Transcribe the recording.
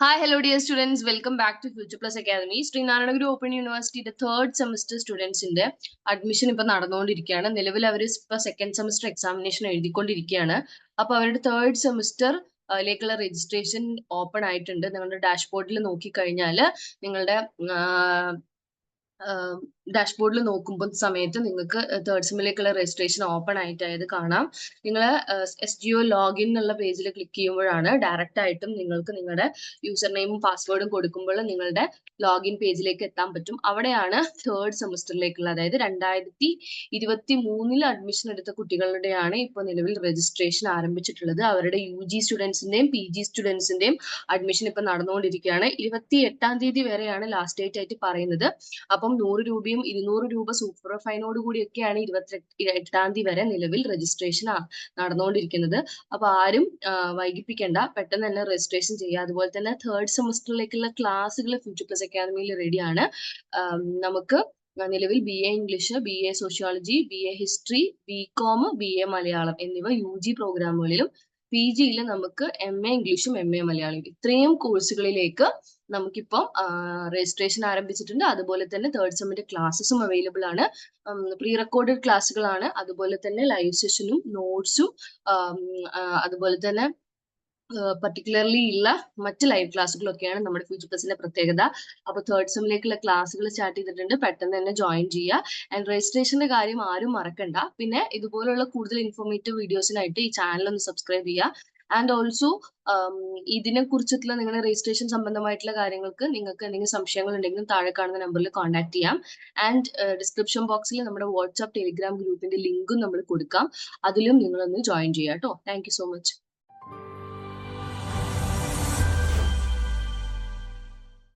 Hi, hello dear students. Welcome back to Future Plus Academy. Sreenarayanaguru open യൂണിവേഴ്സിറ്റിയുടെ third semester സ്റ്റുഡൻസിന്റെ admission ഇപ്പൊ നടന്നുകൊണ്ടിരിക്കുകയാണ് നിലവിൽ അവർ ഇപ്പൊ സെക്കൻഡ് സെമസ്റ്റർ എക്സാമിനേഷൻ എഴുതിക്കൊണ്ടിരിക്കുകയാണ് അപ്പൊ അവരുടെ തേർഡ് സെമസ്റ്റർ ലേക്കുള്ള രജിസ്ട്രേഷൻ ഓപ്പൺ ആയിട്ടുണ്ട് നിങ്ങളുടെ ഡാഷ്ബോർഡിൽ നോക്കിക്കഴിഞ്ഞാൽ നിങ്ങളുടെ ഡാഷ്ബോർഡിൽ നോക്കുമ്പോൾ സമയത്ത് നിങ്ങൾക്ക് തേർഡ് സെമ്മിലേക്കുള്ള രജിസ്ട്രേഷൻ ഓപ്പൺ ആയിട്ടായത് കാണാം. നിങ്ങൾ എസ് ജി ഒ ലോഗിൻ എന്നുള്ള പേജിൽ ക്ലിക്ക് ചെയ്യുമ്പോഴാണ് ഡയറക്റ്റ് ആയിട്ടും നിങ്ങൾക്ക് നിങ്ങളുടെ യൂസർ നെയിമും പാസ്വേഡും കൊടുക്കുമ്പോൾ നിങ്ങളുടെ ലോഗിൻ പേജിലേക്ക് എത്താൻ പറ്റും. അവിടെയാണ് തേർഡ് സെമസ്റ്ററിലേക്കുള്ള അതായത് രണ്ടായിരത്തി ഇരുപത്തി മൂന്നിൽ അഡ്മിഷൻ എടുത്ത കുട്ടികളുടെയാണ് ഇപ്പോൾ നിലവിൽ രജിസ്ട്രേഷൻ ആരംഭിച്ചിട്ടുള്ളത്. അവരുടെ യു ജി സ്റ്റുഡൻസിന്റെയും പി ജി സ്റ്റുഡൻസിന്റെയും അഡ്മിഷൻ ഇപ്പൊ നടന്നുകൊണ്ടിരിക്കുകയാണ്. ഇരുപത്തി എട്ടാം തീയതി വരെയാണ് ലാസ്റ്റ് ഡേറ്റ് ആയിട്ട് പറയുന്നത്. അപ്പം നൂറ് രൂപയും ഇരുന്നൂറ് രൂപ സൂപ്പർ ഫൈനോട് കൂടിയൊക്കെയാണ് ഇരുപത്തി എട്ടാം തീയതി വരെ നിലവിൽ രജിസ്ട്രേഷൻ നടന്നുകൊണ്ടിരിക്കുന്നത് അപ്പൊ ആരും വൈകിപ്പിക്കേണ്ട. പെട്ടെന്ന് തന്നെ രജിസ്ട്രേഷൻ ചെയ്യുക അതുപോലെ തന്നെ തേർഡ് സെമസ്റ്ററിലേക്കുള്ള ക്ലാസ്സുകൾ ഫ്യൂച്ചർ പ്ലസ് അക്കാദമിയിൽ റെഡിയാണ് നമുക്ക് നിലവിൽ B A English B A sociology B A history B com B A Malayalam എന്നിവ യു ജി പ്രോഗ്രാമുകളിലും പി ജിയിൽ നമുക്ക് എം എ ഇംഗ്ലീഷും എം എ മലയാളം ഇത്രയും കോഴ്സുകളിലേക്ക് നമുക്കിപ്പം രജിസ്ട്രേഷൻ ആരംഭിച്ചിട്ടുണ്ട്. അതുപോലെ തന്നെ തേർഡ് സെമ്മിന്റെ ക്ലാസ്സസും അവൈലബിൾ ആണ്. പ്രീ റെക്കോർഡഡ് ക്ലാസ്സുകളാണ് അതുപോലെ തന്നെ ലൈവ് സെഷനും നോട്ട്സും അതുപോലെ തന്നെ പർട്ടിക്കുലർലി ഉള്ള മറ്റ് ലൈവ് ക്ലാസ്സുകളൊക്കെയാണ് നമ്മുടെ ഫ്യൂച്ചർ പ്ലസിന്റെ പ്രത്യേകത. അപ്പൊ തേർഡ് സെമ്മിലേക്കുള്ള ക്ലാസ്സുകൾ സ്റ്റാർട്ട് ചെയ്തിട്ടുണ്ട്. പെട്ടെന്ന് തന്നെ ജോയിൻ ചെയ്യുക ആൻഡ് രജിസ്ട്രേഷന്റെ കാര്യം ആരും മറക്കണ്ട. പിന്നെ ഇതുപോലുള്ള കൂടുതൽ ഇൻഫോർമേറ്റീവ് വീഡിയോസിനായിട്ട് ഈ ചാനൽ ഒന്ന് സബ്സ്ക്രൈബ് ചെയ്യുക ആൻഡ് ഓൾസോ ഇതിനെ കുറിച്ചിട്ടുള്ള നിങ്ങളുടെ രജിസ്ട്രേഷൻ സംബന്ധമായിട്ടുള്ള കാര്യങ്ങൾക്ക് നിങ്ങൾക്ക് എന്തെങ്കിലും സംശയങ്ങൾ ഉണ്ടെങ്കിലും താഴെ കാണുന്ന നമ്പറിൽ കോൺടാക്ട് ചെയ്യാം. ആൻഡ് ഡിസ്ക്രിപ്ഷൻ ബോക്സിൽ നമ്മുടെ വാട്സ്ആപ്പ് ടെലിഗ്രാം ഗ്രൂപ്പിന്റെ ലിങ്കും നമ്മൾ കൊടുക്കാം. അതിലും നിങ്ങളൊന്ന് ജോയിൻ ചെയ്യാം കേട്ടോ താങ്ക് സോ മച്ച്